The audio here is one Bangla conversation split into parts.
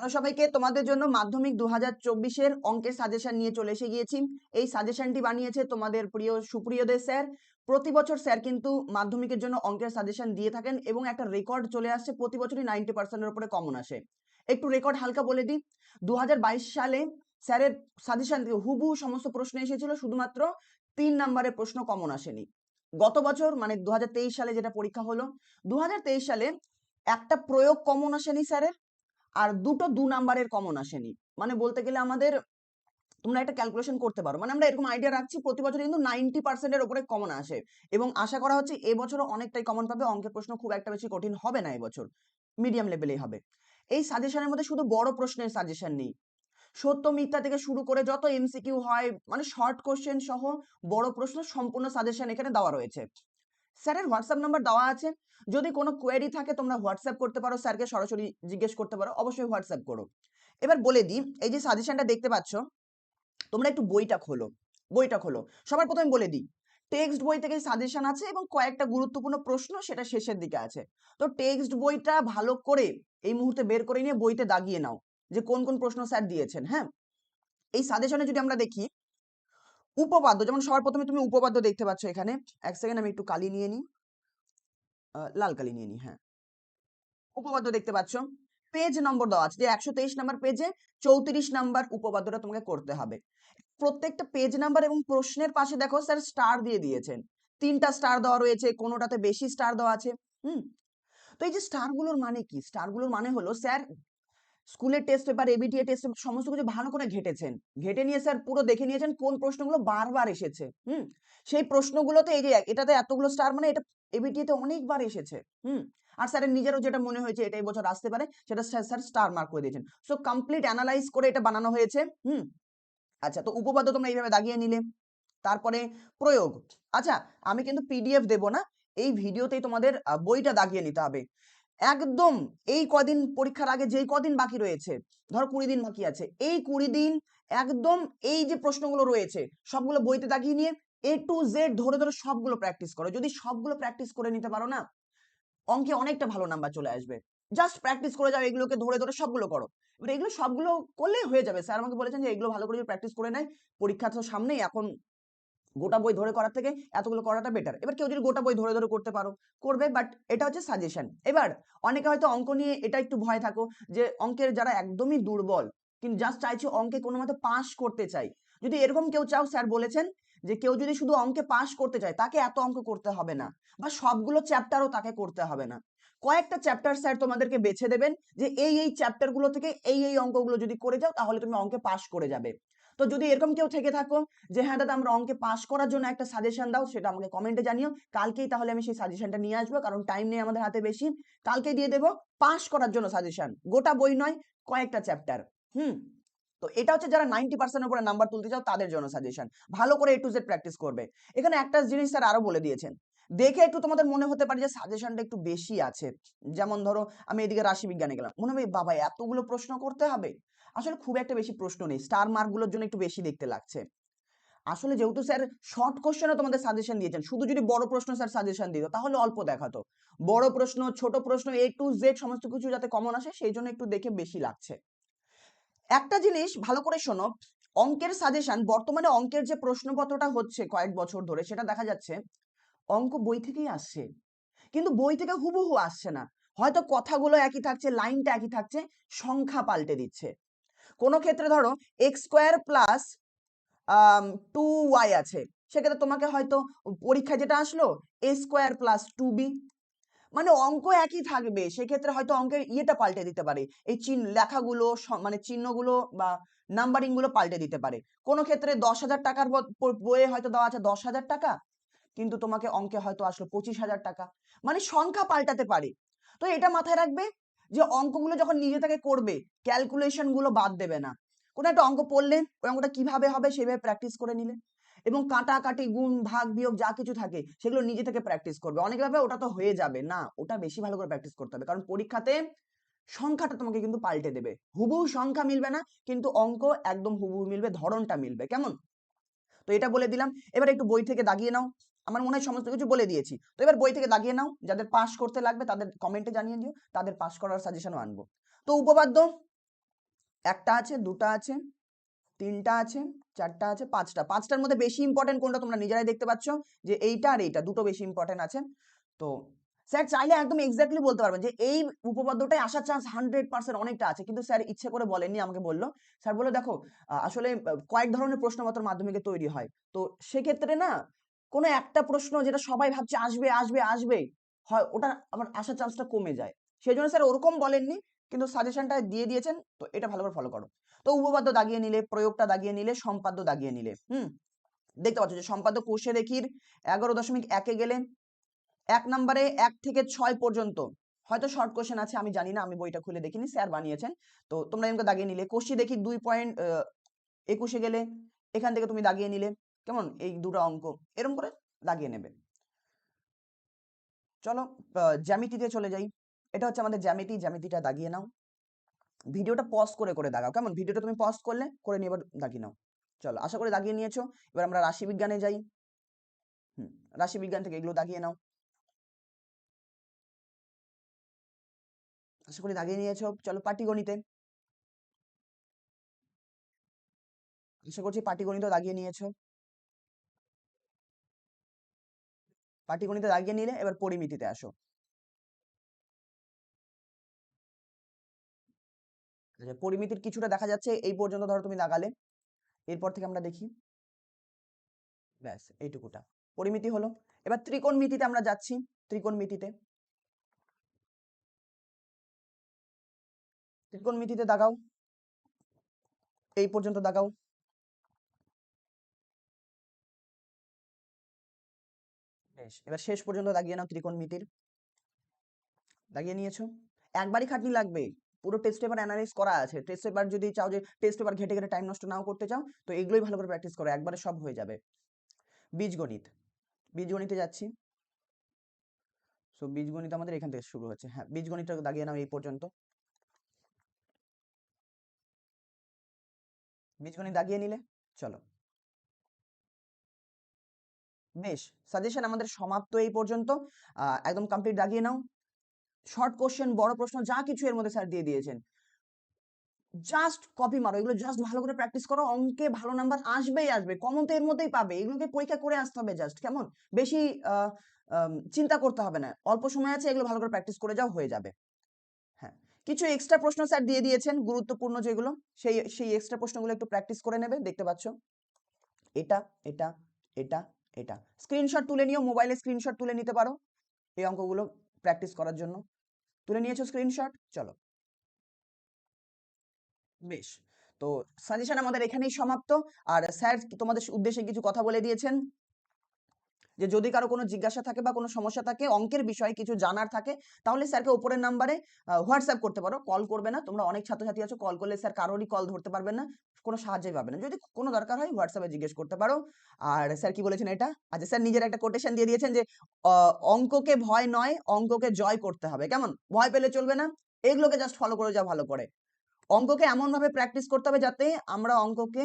হ্যালো সবাইকে তোমাদের জন্য মাধ্যমিক দু হাজার চব্বিশের অঙ্কের সাজেশন নিয়ে চলে এসে গিয়েছি। এই সাজেশনটি বানিয়েছে তোমাদের প্রিয় সুপ্রিয়দের স্যার। প্রতি বছর স্যার কিন্তু মাধ্যমিকের জন্য অঙ্কের সাজেশন দিয়ে থাকেন এবং একটা রেকর্ড চলে আসছে, প্রতি বছরই নাইনটি পার্সেন্টের উপরে কমন আসে। একটু রেকর্ড হালকা বলে দিই। দু সালে স্যারের সাজেশন হুবহু সমস্ত প্রশ্ন এসেছিল, শুধুমাত্র তিন নম্বরের প্রশ্ন কমন আসেনি। গত বছর মানে দু হাজার তেইশ সালে যেটা পরীক্ষা হলো দু হাজার তেইশ সালে একটা প্রয়োগ কমন আসেনি স্যারের। আর দুটো দু নাম্বারের কমন আসেনি। মানে বলতে গেলে আমাদের, তোমরা একটা ক্যালকুলেশন করতে পারো। মানে আমরা এরকম আইডিয়া রাখছি, প্রতি বছর কিন্তু নাইনটি পার্সেন্টের উপরে কমন আসে। এবং আশা করা হচ্ছে এবছরও অনেকটাই কমন পাবে, অঙ্কের প্রশ্ন খুব একটা বেশি কঠিন হবে না এবছর মিডিয়াম লেভেলেই হবে। এই সাজেশনের মধ্যে শুধু বড় প্রশ্নের সাজেশন নেই। সত্য, মিথ্যা থেকে শুরু করে যত এমসিকিউ হয় মানে শর্ট কোশ্চেন সহ বড় প্রশ্ন সম্পূর্ণ সাজেশন এখানে দেওয়া রয়েছে। স্যারের হোয়াটসঅ্যাপ নাম্বার দেওয়া আছে। যদি কোনো কোয়েরি থাকে, তোমরা হোয়াটসঅ্যাপ করতে পারো। স্যারকে সরাসরি জিজ্ঞেস করতে পারো। অবশ্যই হোয়াটসঅ্যাপ করো। এবার বলে দিই, এই যে সাজেশনটা দেখতে পাচ্ছ, তোমরা একটু বইটা খোলো। বইটা খোলো। সবার প্রথমে বলে দিই টেক্সট বই থেকে সাজেশন আছে এবং কয়েকটা গুরুত্বপূর্ণ প্রশ্ন সেটা শেষের দিকে আছে। তো টেক্সট বইটা ভালো করে এই মুহূর্তে বের করে নিয়ে বইতে দাগিয়ে নাও যে কোন কোন প্রশ্ন স্যার দিয়েছেন হ্যাঁ? এই সাজেশনে যদি আমরা দেখি উপপাদ্য, যেমন সবার প্রথমে তুমি উপপাদ্য দেখতে পাচ্ছ এখানে। এক সেকেন্ড আমি একটু কালি নিয়ে নিই। লাল কালি নিয়ে নিই হ্যাঁ। উপপাদ্য দেখতে পাচ্ছ? পেজ নম্বর দেওয়া আছে যে একশো তেইশ নাম্বার পেজে চৌত্রিশ নাম্বার উপপাদ্যটা তোমাকে করতে হবে। প্রত্যেকটা পেজ নাম্বার এবং প্রশ্নের পাশে দেখো স্যার স্টার দিয়ে দিয়েছেন। তিনটা স্টার দেওয়া রয়েছে, কোনোটাতে বেশি স্টার দেওয়া আছে, হুম? তো এই যে স্টারগুলোর মানে কি? স্টারগুলোর মানে হলো স্যার স্কুলের টেস্ট পেপার এবিটিএ টেস্ট সমস্ত কিছু ভালো করে ঘেটেছেন। ঘেটে নিয়ে স্যার পুরো দেখে নিয়েছেন কোন প্রশ্নগুলো বারবার এসেছে, হুম? সেই প্রশ্নগুলোতে এই যে এটাতে এতগুলো স্টার মানে এটা এবিটিএতে অনেকবার এসেছে, হুম? আর স্যারের নিজেরও যেটা মনে হয়েছে এটা বছর আসতে পারে, সেটা স্যার স্টার মার্ক করে দিয়েছেন। সো কমপ্লিট অ্যানালাইজ করে এটা বানানো হয়েছে, হুম? আচ্ছা তো উপপাদ্য তোমরা এইভাবে দাগিয়ে নিলে। তারপরে প্রয়োগ। আচ্ছা আমি কিন্তু পিডিএফ দেব না, এই ভিডিওতেই তোমাদের বইটা দাগিয়ে নিতে হবে। একদম এই কদিন পরীক্ষার আগে যেই কদিন বাকি রয়েছে, ধরো কুড়ি দিন বাকি আছে, এই কুড়ি দিন একদম এই যে প্রশ্নগুলো রয়েছে, সবগুলো বইতে দাগিয়ে নিয়ে এ টু জেড ধরে ধরে সবগুলো প্র্যাকটিস করো। যদি সবগুলো প্র্যাকটিস করে নিতে পারো না, অঙ্কে অনেকটা ভালো নাম্বার চলে আসবে। জাস্ট প্র্যাকটিস করে যাও, এগুলোকে ধরে ধরে সবগুলো করো। এবার এগুলো সবগুলো করলেই হয়ে যাবে। স্যার আমাকে বলেছেন যে এগুলো ভালো করে প্র্যাকটিস করে নেয়, পরীক্ষা তো সামনেই, এখন গোটা বই ধরে করার থেকে এতগুলো করাটা বেটার এবার কেউ যদি গোটা বই ধরে ধরে করতে পারো, করবে বাট এটা হচ্ছে সাজেশন এবার অনেকে হয়তো অঙ্ক নিয়ে এটা একটু ভয় থাকো যে অঙ্কের যারা একদমই দুর্বল, কিন্তু জাস্ট চাইছে অঙ্কে কোনো মতে পাস করতে চাই। যদি এরকম কেউ চাও স্যার বলেছেন যে কেউ যদি শুধু অঙ্কে পাস করতে চায়, তাকে এত অঙ্ক করতে হবে না বা সবগুলো চ্যাপ্টারও তাকে করতে হবে না। কয়েকটা চ্যাপ্টার স্যার তোমাদেরকে বেছে দেবেন যে এই এই চ্যাপ্টারগুলো থেকে এই এই অঙ্কগুলো যদি করে যাও, তাহলে তুমি অঙ্কে পাস করে যাবে। তো যদি এরকম কেউ থেকে থাকো যে হ্যাঁ দাদা, আমরা অঙ্কে পাস করার জন্য একটা সাজেশন দাও, সেটা আমাকে কমেন্টে জানিও। কালকেই তাহলে আমি সেই সাজেশনটা নিয়ে আসব, কারণ টাইম নেই আমাদের হাতে বেশি। কালকে দিয়ে দেবো পাস করার জন্য সাজেশন গোটা বই নয়, কয়েকটা চ্যাপ্টার হুম? তো এটা হচ্ছে যারা নাইনটি পার্সেন্ট উপরে নাম্বার তুলতে চাও, তাদের জন্য সাজেশন ভালো করে এ টু জেড প্র্যাকটিস করবে। এখানে একটা জিনিস স্যার আরও বলে দিয়েছেন। দেখে একটু তোমাদের মনে হতে পারে যে সাজেশনটা একটু বেশি আছে। যেমন ধরো, আমি এদিকে রাশি বিজ্ঞানে গেলাম। মনে হবে, বাবা, এতগুলো প্রশ্ন করতে হবে? আসলে খুব একটা বেশি প্রশ্ন নেই। স্টার মার্কগুলোর জন্য একটু বেশি দেখতে লাগছে। আসলে যেহেতু স্যার শর্ট কোশ্চেনও তোমাদের সাজেশন দিয়েছেন, শুধু যদি বড় প্রশ্ন স্যার সাজেশন দিত, তাহলে অল্প দেখাতো। বড় প্রশ্ন, ছোট প্রশ্ন এ টু জেড সমস্ত কিছু যাতে কমন আসে, সেই জন্য একটু দেখে বেশি লাগছে। একটা জিনিস ভালো করে শোনো, অঙ্কের সাজেশন বর্তমানে অঙ্কের যে প্রশ্নপত্রটা হচ্ছে কয়েক বছর ধরে, সেটা দেখা যাচ্ছে, অঙ্ক বই থেকেই আসছে। কিন্তু বই থেকে হুবহু আসছে না। হয়তো কথাগুলো একই থাকছে লাইনটা একই থাকছে, সংখ্যা পাল্টে দিচ্ছে। কোনো ক্ষেত্রে ধরো x square plus two y আছে, সেক্ষেত্রে তোমাকে হয়তো পরীক্ষায় যেটা আসলো a square plus two b মানে অঙ্ক একই থাকবে, সেক্ষেত্রে হয়তো অঙ্কের ইয়েটা পাল্টে দিতে পারে, এই চিহ্ন, লেখাগুলো মানে চিহ্নগুলো বা নাম্বারিংগুলো পাল্টে দিতে পারে, কোনো ক্ষেত্রে দশ হাজার টাকার বইয়ে হয়তো দেওয়া আছে দশ হাজার টাকা, কিন্তু তোমাকে অঙ্কে হয়তো আসলো পঁচিশ হাজার টাকা মানে সংখ্যা পাল্টাতে পারে, তো এটা মাথায় রাখবে যে অঙ্কগুলো যখন নিজে থেকে করবে ক্যালকুলেশনগুলো বাদ দেবে না। কোনো একটা অঙ্ক পড়লে ওই অঙ্কটা কীভাবে হবে সেভাবে প্র্যাকটিস করে নিলে। এবং কাটাকাটি, গুণ, ভাগ, বিয়োগ যা কিছু থাকে, সেগুলো নিজে থেকে প্র্যাকটিস করবে। অনেক ভাবে ওটা তো হয়ে যাবে। না, ওটা বেশি ভালো করে প্র্যাকটিস করতে হবে। কারণ পরীক্ষাতে সংখ্যাটা তোমাকে কিন্তু পাল্টে দেবে। হুবহু সংখ্যা মিলবে না, কিন্তু অঙ্ক একদম হুবহু মিলবে, ধরনটা মিলবে। কেমন? তো এটা বলে দিলাম। এবার একটু বই থেকে দাগিয়ে নাও। আমার মনে হয় সমস্ত কিছু বলে দিয়েছি। তো এবার বই থেকে দাগিয়ে নাও, যাদের পাস করতে লাগবে তাদের কমেন্টে জানিয়ে দিও, তাদের পাস করার সাজেশনও আনব। তো উপপাদ্য, একটা আছে, দুটা আছে, তিনটা আছে, চারটা আছে, পাঁচটা। পাঁচটার মধ্যে বেশি ইম্পর্টেন্ট কোনটা তোমরা নিজেরাই দেখতে পাচ্ছ যে এইটা আর এইটা, দুটো বেশি ইম্পর্টেন্ট আছে। তো স্যার চাইলে একদম এক্স্যাক্টলি বলতে পারবেন যে এই উপপাদ্যটাই আসার চান্স হান্ড্রেড পার্সেন্ট অনেকটা আছে। কিন্তু স্যার ইচ্ছে করে বলেননি, আমাকে বলল। স্যার বলে দেখো আসলে কয়েক ধরনের প্রশ্নপত্র মাধ্যমিকে তৈরি হয়। তো সেক্ষেত্রে না কোনো একটা প্রশ্ন যেটা সবাই ভাবছে, আসবে আসবে আসবে। হয় ওটা আমার আসার চান্সটা কমে যায়। সেই জন্য স্যার ওরকম বলেননি, কিন্তু সাজেশনটা দিয়ে দিয়েছেন, তো এটা ভালো করে ফলো করো। তো উপপাদ্য দাগিয়ে নিলে, প্রয়োগটা দাগিয়ে নিলে, সম্পাদ্য দাগিয়ে নিলে, হুম? দেখতে পাচ্ছ যে সম্পাদ্য কোষে দেখির এগারো দশমিক একে গেলে এক নম্বরে এক থেকে ছয় পর্যন্ত। হয়তো শর্ট কোশ্চেন আছে, আমি জানি না, আমি বইটা খুলে দেখিনি স্যার বানিয়েছেন। তো তোমরা এমকে দাগিয়ে নিলে, কোষি দেখি দুই পয়েন্ট একুশে গেলে, এখান থেকে তুমি দাগিয়ে নিলে কেমন? এই দুটো অঙ্ক। এরকম করে দাগিয়ে নেবে। চলো জ্যামিতিতে চলে যাই। এটা হচ্ছে আমাদের জ্যামিতি। জ্যামিতিটা দাগিয়ে নাও। ভিডিওটা পজ করে করে দাগাও। কেমন? ভিডিওটা তুমি পজ করলে, করে নিয়ে এবার দাগিয়ে নাও। চলো, আশা করি দাগিয়ে নিয়েছো। এবার আমরা রাশিবিজ্ঞানে যাই। হুম, রাশিবিজ্ঞান থেকে এগুলো দাগিয়ে নাও। আশা করি দাগিয়ে নিয়েছো। চলো, পাটিগণিতে। আশা করছি পাটিগণিত দাগিয়ে নিয়েছো। পাটিগণিতে দাগিয়ে নিলে এবার পরিমিতিতে আসো। আচ্ছা পরিমিতির কিছুটা দেখা যাচ্ছে, এই পর্যন্ত ধরো তুমি দাগালে এরপর থেকে আমরা দেখি। ব্যাস, এইটুকুটা। পরিমিতি হলো। এবার ত্রিকোণ ত্রিকোণমিতিতে আমরা যাচ্ছি ত্রিকোণমিতিতে ত্রিকোণমিতিতে দাগাও। এই পর্যন্ত দাগাও। বেশ। এবার শেষ পর্যন্ত দাগিয়ে নাও ত্রিকোণ ত্রিকোণমিতির দাগিয়ে নিয়েছো? একবারই খাটনি লাগবে। পুরো টেস্ট পেপার অ্যানালাইজ করা আছে। টেস্ট পেপার যদি চাও যে টেস্ট পেপার ঘেটে ঘেটে টাইম নষ্ট নাও করতে চাও, তো এগুলোই ভালো করে প্র্যাকটিস করো। একবারে সব হয়ে যাবে। বীজগণিত। বীজগণিতে যাচ্ছি। সো বীজগণিত আমাদের এখান থেকে শুরু হচ্ছে। হ্যাঁ বীজগণিতটা দাগিয়ে নাও এই পর্যন্ত। বীজগণিত দাগিয়ে নিলে, চলো। বেশ সাজেশন আমাদের সমাপ্ত এই পর্যন্ত। একদম কমপ্লিট দাগিয়ে নাও। শর্ট কোশ্চেন বড় প্রশ্ন, যা কিছু এর মধ্যে স্যার দিয়ে দিয়েছেন। জাস্ট কপি মারো, এগুলো জাস্ট ভালো করে প্র্যাকটিস করো, অঙ্কে ভালো নাম্বার আসবেই আসবে কমন তো এর মধ্যেই পাবে, এগুলোকে পরীক্ষা করে আসতে হবে জাস্ট কেমন? বেশি চিন্তা করতে হবে না, অল্প সময় আছে, এগুলো ভালো করে প্র্যাকটিস করে যাও, হয়ে যাবে। হ্যাঁ কিছু এক্সট্রা প্রশ্ন স্যার দিয়ে দিয়েছেন, গুরুত্বপূর্ণ যেগুলো, সেই সেই এক্সট্রা প্রশ্নগুলো একটু প্র্যাকটিস করে নেবে, দেখতে পাচ্ছ। এটা এটা এটা এটা। স্ক্রিনশট তুলে নিও মোবাইলে স্ক্রিনশট তুলে নিতে পারো এই অঙ্কগুলো প্র্যাকটিস করার জন্য। তুলে নিয়েছো স্ক্রিনশট চলো। বেশ, তো সাজেশন আমাদের এখানেই সমাপ্ত। আর স্যার তোমাদের উদ্দেশ্যে কিছু কথা বলে দিয়েছেন। যে যদি কারও কোনো জিজ্ঞাসা থাকে বা কোনো সমস্যা থাকে, অঙ্কের বিষয়ে কিছু জানার থাকে, তাহলে স্যারকে উপরের নাম্বারে হোয়াটসঅ্যাপ করতে পারো। কল করবে না, তোমরা অনেক ছাত্রছাত্রী আছো, কল করলে স্যার কারোরই কল ধরতে পারবেন না, কোনো সাহায্যই পাবে না। যদি কোনো দরকার হয়, হোয়াটসঅ্যাপে জিজ্ঞেস করতে পারো। আর স্যার কি বলেছেন এটা? আচ্ছা স্যার নিজের একটা কোটেশন দিয়ে দিয়েছেন যে অঙ্ককে ভয় নয়, অঙ্ককে জয় করতে হবে। কেমন? ভয় পেলে চলবে না? এগুলোকে জাস্ট ফলো করে যাও ভালো করে। অঙ্ককে এমন ভাবে প্র্যাকটিস করতে হবে যাতে আমরা অঙ্ককে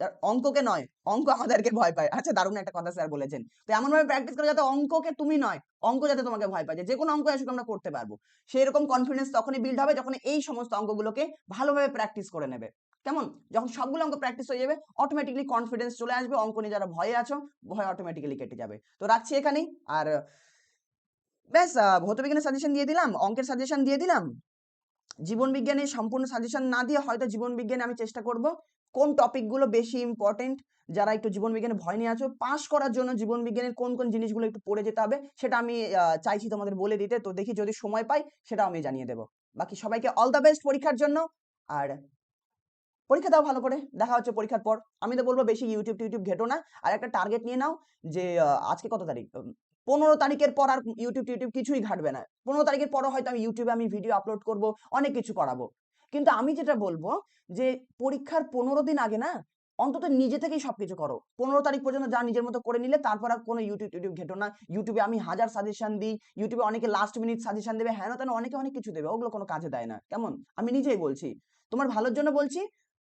তার অঙ্ককে নয়, অঙ্ক আমাদেরকে ভয় পায়। আচ্ছা দারুণ একটা কথা স্যার বলেছেন। তো এমন ভাবে প্র্যাকটিস করে যাতে অঙ্ককে তুমি নয়, অঙ্ক যাতে তোমাকে ভয় পায় যে কোনো অঙ্ক আসুক আমরা করতে পারব। সেই রকম কনফিডেন্স তখনই বিল্ড হবে যখন এই সমস্ত অঙ্কগুলোকে ভালোভাবে প্র্যাকটিস করে নেবে। কেমন? যখন সবগুলো অঙ্ক প্র্যাকটিস হয়ে যাবে অটোমেটিকলি কনফিডেন্স চলে আসবে, অঙ্ক নিয়ে যারা ভয়ে আছো, ভয় অটোমেটিক্যালি কেটে যাবে। তো রাখছি এখানেই, আর ব্যাস ভৌতবিজ্ঞানের সাজেশন দিয়ে দিলাম, অঙ্কের সাজেশন দিয়ে দিলাম। জীবন বিজ্ঞানের সম্পূর্ণ সাজেশন না দিয়ে হয়তো জীবন বিজ্ঞানে আমি চেষ্টা করব। কোন টপিকগুলো বেশি ইম্পর্টেন্ট যারা একটু জীবন বিজ্ঞানে ভয় নিয়ে আছো পাস করার জন্য জীবন বিজ্ঞানের কোন কোন জিনিসগুলো একটু পড়ে যেতে হবে, সেটা আমি চাইছি তোমাদের বলে দিতে। তো দেখি যদি সময় পাই সেটা আমি জানিয়ে দেবো। বাকি সবাইকে অল দ্য বেস্ট পরীক্ষার জন্য। আর পরীক্ষা দাও ভালো করে, দেখা হচ্ছে পরীক্ষার পর। আমি তো বলব বেশি ইউটিউব টিউটিউব ঘেটো না। আর একটা টার্গেট নিয়ে নাও যে আজকে কত তারিখ? পনেরো তারিখের পর আর ইউটিউব টিউটিউব কিছুই ঘাটবে না। পনেরো তারিখের পরও হয়তো আমি ইউটিউবে আমি ভিডিও আপলোড করব, অনেক কিছু করাবো। কিন্তু আমি যেটা বলব যে পরীক্ষার পনেরো দিন আগে না অন্তত নিজে থেকেই সবকিছু করো। পনেরো তারিখ পর্যন্ত যা নিজের মতো করে নিলে তারপর আর কোনো ইউটিউব টিউটিউব ঘেটো না। ইউটিউবে আমি হাজার সাজেশন দিই ইউটিউবে অনেকে লাস্ট মিনিট সাজেশন দেবে হ্যাঁ তেন অনেকে অনেক কিছু দেবে, ওগুলো কোনো কাজে দেয় না। কেমন? আমি নিজেই বলছি। তোমার ভালোর জন্য বলছি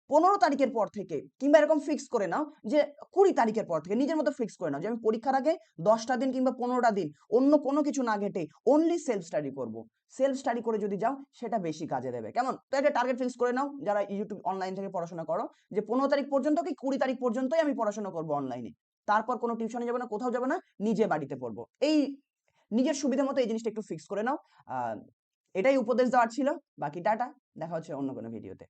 পনেরো তারিখের পর থেকে কিংবা এরকম ফিক্স করে নাও যে কুড়ি তারিখের পর থেকে, নিজের মতো ফিক্স করে নাও যে আমি পরীক্ষার আগে দশটা দিন কিংবা পনেরোটা দিন অন্য কোনো কিছু না ঘেটে অনলি সেলফ স্টাডি করব। সেলফ স্টাডি করে যদি যাও সেটা বেশি কাজে দেবে। কেমন? তো একটা টার্গেট ফিক্স করে নাও যারা ইউটিউব অনলাইন থেকে পড়াশোনা করো যে পনেরো তারিখ পর্যন্ত কি কুড়ি তারিখ পর্যন্তই আমি পড়াশোনা করব অনলাইনে তারপর কোনো টিউশনে যাবে না, কোথাও যাবে না, নিজে বাড়িতে পড়ব। এই নিজের সুবিধা মতো এই জিনিসটা একটু ফিক্স করে নাও। এটাই উপদেশ দেওয়ার ছিল। বাকি টাটা, দেখা হচ্ছে অন্য কোনো ভিডিওতে